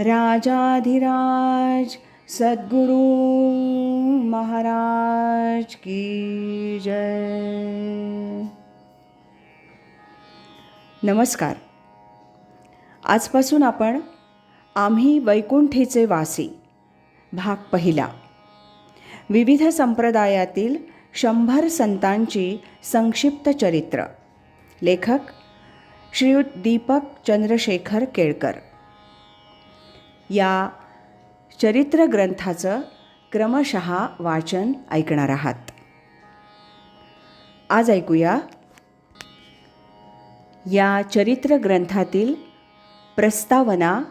राजाधिराज सद्गुरु महाराज की जय। नमस्कार. आजपासून आपण आम्ही वैकुंठीचे वासी भाग पहिला. विविध संप्रदायातील शंभर संतांची संक्षिप्त चरित्र. लेखक श्रीयुत दीपक चंद्रशेखर केळकर. या चरित्र ग्रंथाचं क्रमशः वाचन ऐकणार आहात. आज ऐकूया. या चरित्र ग्रंथातील प्रस्तावना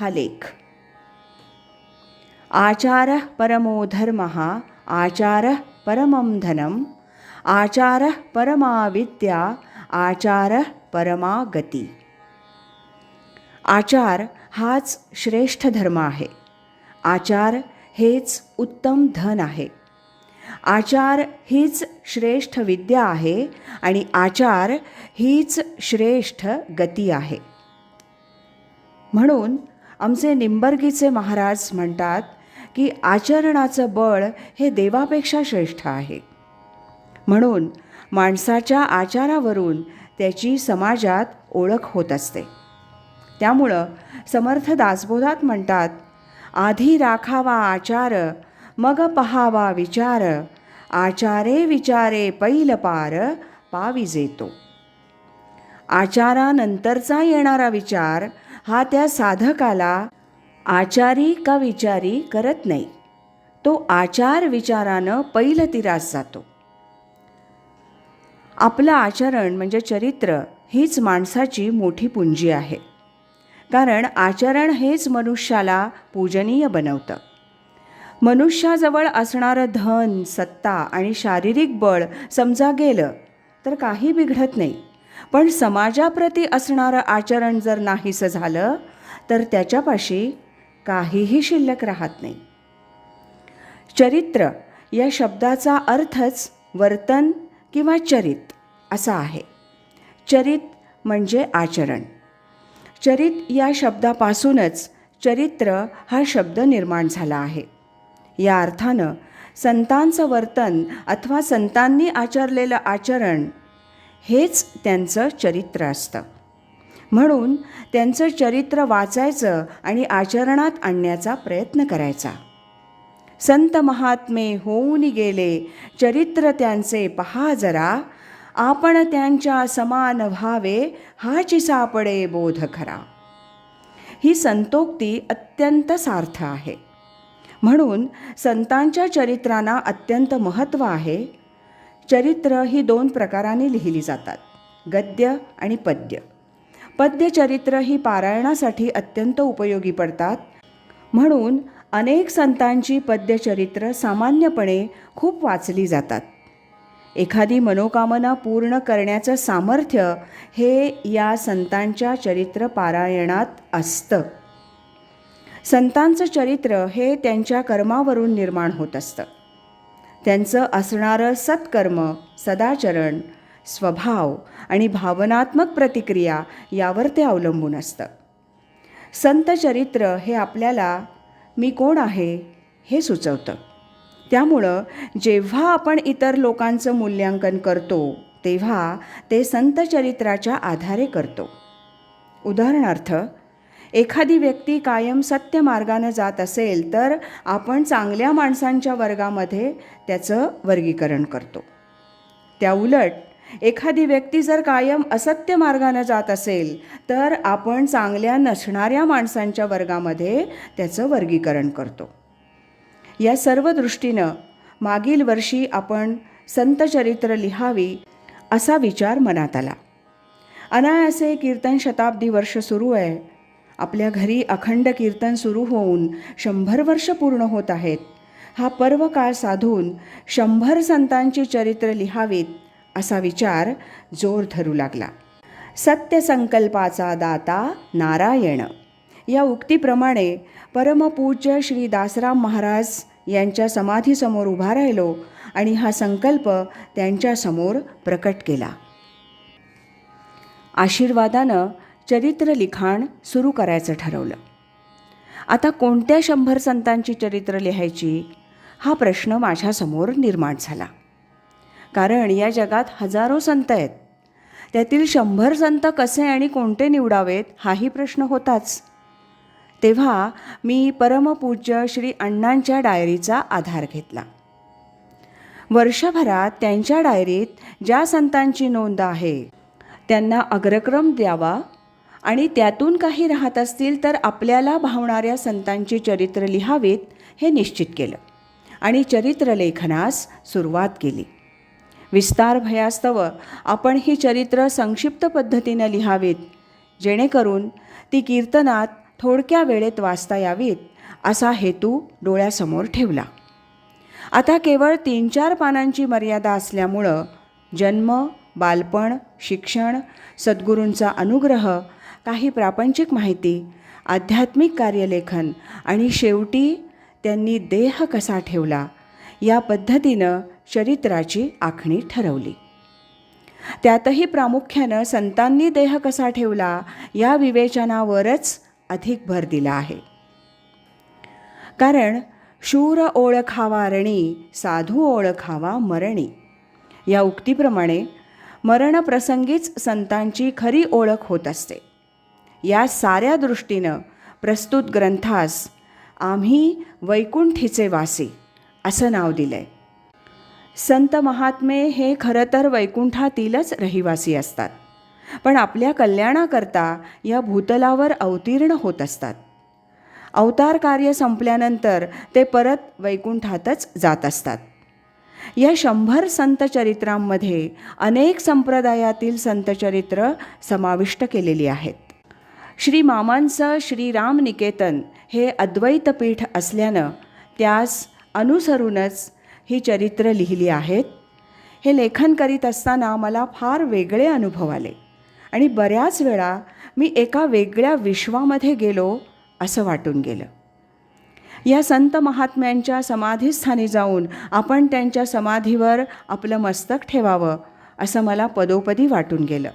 हा लेख. आचार परमो धर्म आचार परमं धनम आचार परमा विद्या आचार परमा गती आचार हाच श्रेष्ठ धर्म आहे. आचार हेच उत्तम धन आहे. आचार हीच श्रेष्ठ विद्या आहे आणि आचार हीच श्रेष्ठ गती आहे. म्हणून आमचे निंबर्गीचे महाराज म्हणतात की आचरणाचं बळ हे देवापेक्षा श्रेष्ठ आहे. म्हणून माणसाच्या आचारावरून त्याची समाजात ओळख होत असते. त्यामुळं समर्थ दासबोधात म्हणतात आधी राखावा आचार मग पहावा विचार आचारे विचारे पैल पार पाविजेतो आचारानंतरचा येणारा विचार हा त्या साधकाला आचारी का विचारी करत नाही तो आचार विचारानं पैल तिरास जातो. आपलं आचरण म्हणजे चरित्र हीच माणसाची मोठी पुंजी आहे. कारण आचरण हेच मनुष्याला पूजनीय बनवतं. मनुष्याजवळ असणारं धन सत्ता आणि शारीरिक बळ समजा गेलं तर काही बिघडत नाही. पण समाजाप्रती असणारं आचरण जर नाहीसं झालं तर त्याच्यापाशी काहीही शिल्लक राहत नाही. चरित्र या शब्दाचा अर्थच वर्तन किंवा चरित असा आहे. चरित म्हणजे आचरण. चरित या शब्दापासूनच चरित्र हा शब्द निर्माण झाला आहे. या अर्थानं संतांचं वर्तन अथवा संतांनी आचरलेलं आचरण हेच त्यांचं चरित्र असतं. म्हणून त्यांचं चरित्र वाचायचं आणि आचरणात आणण्याचा प्रयत्न करायचा. संत महात्मे होऊन गेले चरित्र त्यांचे पहा जरा आपण त्यांच्या समान व्हावे हाची सापडे बोध खरा. ही संतोक्ती अत्यंत सार्थ आहे. म्हणून संतांच्या चरित्रांना अत्यंत महत्त्व आहे. चरित्र ही दोन प्रकाराने लिहिली जातात गद्य आणि पद्य. पद्यचरित्र ही पारायणासाठी अत्यंत उपयोगी पडतात. म्हणून अनेक संतांची पद्यचरित्र सामान्यपणे खूप वाचली जातात. एखादी मनोकामना पूर्ण करण्याचं सामर्थ्य हे या संतांच्या चरित्र पारायणात असतं. संतांचं चरित्र हे त्यांच्या कर्मावरून निर्माण होत असतं. त्यांचं असणारं सत्कर्म सदाचरण स्वभाव आणि भावनात्मक प्रतिक्रिया यावर ते अवलंबून असतं. संत चरित्र हे आपल्याला मी कोण आहे? हे सुचवतं. त्यामुळं जेव्हा आपण इतर लोकांचं मूल्यांकन करतो तेव्हा ते संत चरित्राच्या आधारे करतो. उदाहरणार्थ एखादी व्यक्ती कायम सत्य मार्गानं जात असेल तर आपण चांगल्या माणसांच्या वर्गामध्ये त्याचं वर्गीकरण करतो. त्या उलट एखादी व्यक्ती जर कायम असत्य मार्गानं जात असेल तर आपण चांगल्या नसणाऱ्या माणसांच्या वर्गामध्ये त्याचं वर्गीकरण करतो. या सर्व दृष्टीनं मागील वर्षी आपण संतचरित्र लिहावी असा विचार मनात आला. अनायासे कीर्तन शताब्दी वर्ष सुरू आहे. आपल्या घरी अखंड कीर्तन सुरू होऊन शंभर वर्ष पूर्ण होत आहेत. हा पर्व काळ साधून शंभर संतांची चरित्र लिहावीत असा विचार जोर धरू लागला. सत्यसंकल्पाचा दाता नारायण. या उक्तीप्रमाणे परमपूज्य श्री दासराम महाराज यांच्या समाधीसमोर उभा राहिलो आणि हा संकल्प त्यांच्यासमोर प्रकट केला. आशीर्वादानं चरित्र लिखाण सुरू करायचं ठरवलं. आता कोणत्या शंभर संतांची चरित्र लिहायची? हा प्रश्न माझ्यासमोर निर्माण झाला. कारण या जगात हजारो संत आहेत. त्यातील शंभर संत कसे आणि कोणते निवडावेत हाही प्रश्न होताच. तेव्हा मी परमपूज्य श्री अण्णांच्या डायरीचा आधार घेतला. वर्षभरात त्यांच्या डायरीत ज्या संतांची नोंद आहे त्यांना अग्रक्रम द्यावा आणि त्यातून काही राहत असतील तर आपल्याला भावणाऱ्या संतांची चरित्र लिहावीत हे निश्चित केलं आणि चरित्रलेखनास सुरुवात केली. विस्तार भयास्तव आपण ही चरित्र संक्षिप्त पद्धतीनं लिहावीत जेणेकरून ती कीर्तनात थोडक्या वेळेत वाचता यावीत असा हेतू डोळ्यासमोर ठेवला. आता केवळ तीन चार पानांची मर्यादा असल्यामुळं जन्म बालपण शिक्षण सद्गुरूंचा अनुग्रह काही प्रापंचिक माहिती आध्यात्मिक कार्यलेखन आणि शेवटी त्यांनी देह कसा ठेवला या पद्धतीनं चरित्राची आखणी ठरवली. त्यातही प्रामुख्यानं संतांनी देह कसा ठेवला या विवेचनावरच अधिक भर दिला आहे. कारण शूर ओळखावा रणी साधू ओळखावा मरणी. या उक्तीप्रमाणे मरणप्रसंगीच संतांची खरी ओळख होत असते. या साऱ्या दृष्टीनं प्रस्तुत ग्रंथास आम्ही वैकुंठीचे वासी असं नाव दिलं आहे संत महात्मे हे खरं तर वैकुंठातीलच रहिवासी असतात. पण आपल्या कल्याणाकरता या भूतलावर अवतीर्ण होत असतात. अवतार कार्य संपल्यानंतर ते परत वैकुंठातच जात असतात. या शंभर संत चरित्रांमध्ये अनेक संप्रदायातील संतचरित्र समाविष्ट केलेली आहेत. श्री मामांचं श्रीराम निकेतन हे अद्वैतपीठ असल्यानं त्यास अनुसरूनच ही चरित्र लिहिली आहेत. हे लेखन करीत असताना मला फार वेगळे अनुभव आले. आणि बऱ्याच वेळा मी एका वेगळ्या विश्वामध्ये गेलो असं वाटून गेलं. या संत महात्म्यांच्या समाधीस्थानी जाऊन आपण त्यांच्या समाधीवर आपलं मस्तक ठेवावं असं मला पदोपदी वाटून गेलं.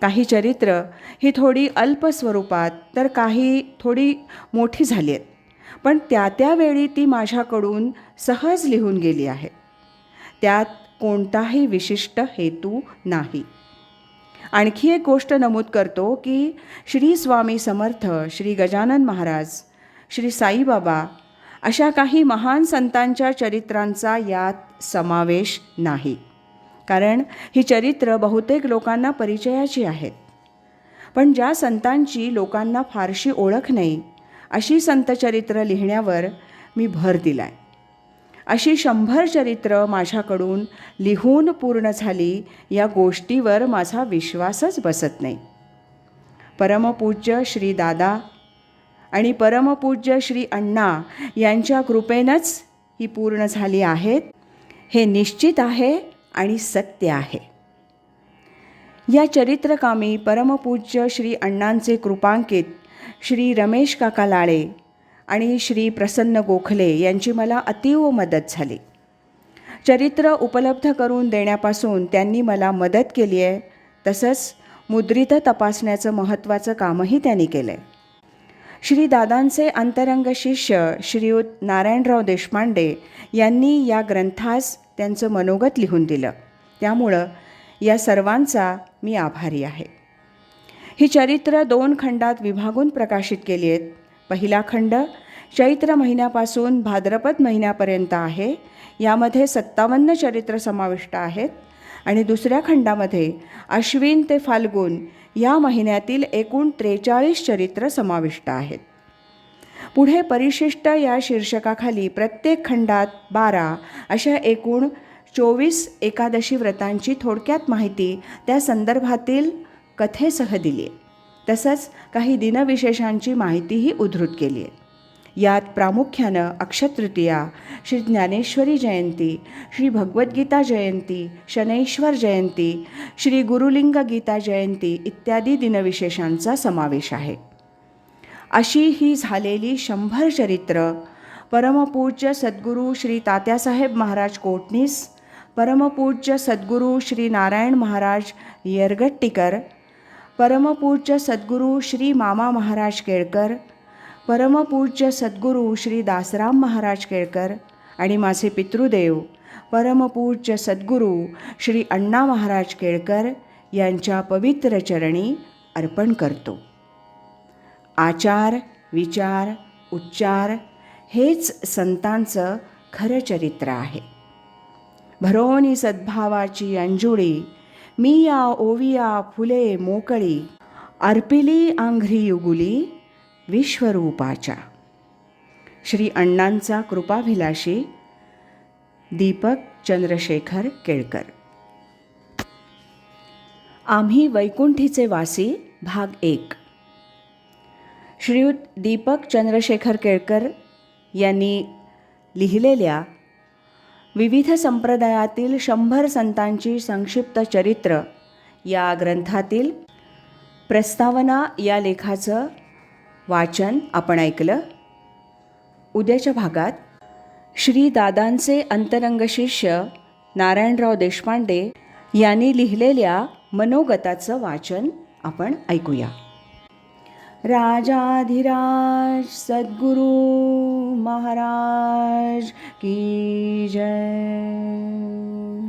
काही चरित्र ही थोडी अल्प स्वरूपात तर काही थोडी मोठी झाली आहेत पण त्या त्यावेळी ती माझ्याकडून सहज लिहून गेली आहे. त्यात कोणताही विशिष्ट हेतू नाही. आणखी एक गोष्ट नमूद करतो की श्री स्वामी समर्थ श्री गजानन महाराज श्री साईबाबा अशा काही महान संतांच्या चरित्रांचा यात समावेश नाही. कारण ही चरित्र बहुतेक लोकांना परिचयाची आहेत. पण ज्या संतांची लोकांना फारशी ओळख नाही अशी संतचरित्र लिहिण्यावर मी भर दिला आहे अशी शंभर चरित्र माझ्याकडून लिहून पूर्ण झाली या गोष्टीवर माझा विश्वासच बसत नाही. परमपूज्य श्री दादा आणि परमपूज्य श्री अण्णा यांच्या कृपेनंच ही पूर्ण झाली आहेत. हे निश्चित आहे आणि सत्य आहे. या चरित्रकामी परमपूज्य श्री अण्णांचे कृपांकित श्री रमेश काका लाळे आणि श्री प्रसन्न गोखले यांची मला अतीव मदत झाली. चरित्र उपलब्ध करून देण्यापासून त्यांनी मला मदत केली आहे तसंच मुद्रित तपासण्याचं महत्त्वाचं कामही त्यांनी केलं आहे श्री दादांचे अंतरंग शिष्य श्रीयुत नारायणराव देशपांडे यांनी या ग्रंथास त्यांचं मनोगत लिहून दिलं. त्यामुळं या सर्वांचा मी आभारी आहे. ही चरित्र दोन खंडात विभागून प्रकाशित केली आहेत. पहिला खंड चैत्र महिन्यापासून भाद्रपद महिन्यापर्यंत आहे. यामध्ये सत्तावन्न चरित्र समाविष्ट आहेत. आणि दुसऱ्या खंडामध्ये अश्विन ते फाल्गुन या महिन्यातील एकूण त्रेचाळीस चरित्र समाविष्ट आहेत. पुढे परिशिष्ट या शीर्षकाखाली प्रत्येक खंडात बारा अशा एकूण चोवीस एकादशी व्रतांची थोडक्यात माहिती त्या संदर्भातील कथेसह दिली आहे. तसंच काही दिनविशेषांची माहितीही उद्धृत केली आहे. यात प्रामुख्यानं अक्षतृतीया श्री ज्ञानेश्वरी जयंती श्री भगवद्गीता जयंती शनैश्वर जयंती श्री गुरुलिंग गीता जयंती इत्यादी दिनविशेषांचा समावेश आहे. अशी ही झालेली शंभर चरित्र परमपूज्य सद्गुरू श्री तात्यासाहेब महाराज कोटणीस परमपूज्य सद्गुरू श्री नारायण महाराज येरगट्टीकर परमपूज्य सद्गुरू श्री मामा महाराज केळकर परमपूज्य सद्गुरू श्री दासराम महाराज केळकर आणि माझे पितृदेव परमपूज्य सद्गुरू श्री अण्णा महाराज केळकर यांच्या पवित्र चरणी अर्पण करतो. आचार विचार उच्चार हेच संतांचं खरं चरित्र आहे. भरोनी सद्भावाची अंजुळी मी या ओविया फुले मोकळी अर्पिली आंघ्री युगुली विश्वरूपाच्या श्री अण्णांचा कृपाभिलाषी दीपक चंद्रशेखर केळकर आम्ही वैकुंठीचे वासी भाग एक श्रीयुत दीपक चंद्रशेखर केळकर यांनी लिहिलेल्या विविध संप्रदायातील शंभर संतांची संक्षिप्त चरित्र. या ग्रंथातील प्रस्तावना या लेखाचं वाचन आपण ऐकलं. उद्याच्या भागात श्री दादांचे अंतरंग शिष्य नारायणराव देशपांडे यांनी लिहिलेल्या मनोगताचं वाचन आपण ऐकूया. राजाधिराज सद्गुरू महाराज की जय।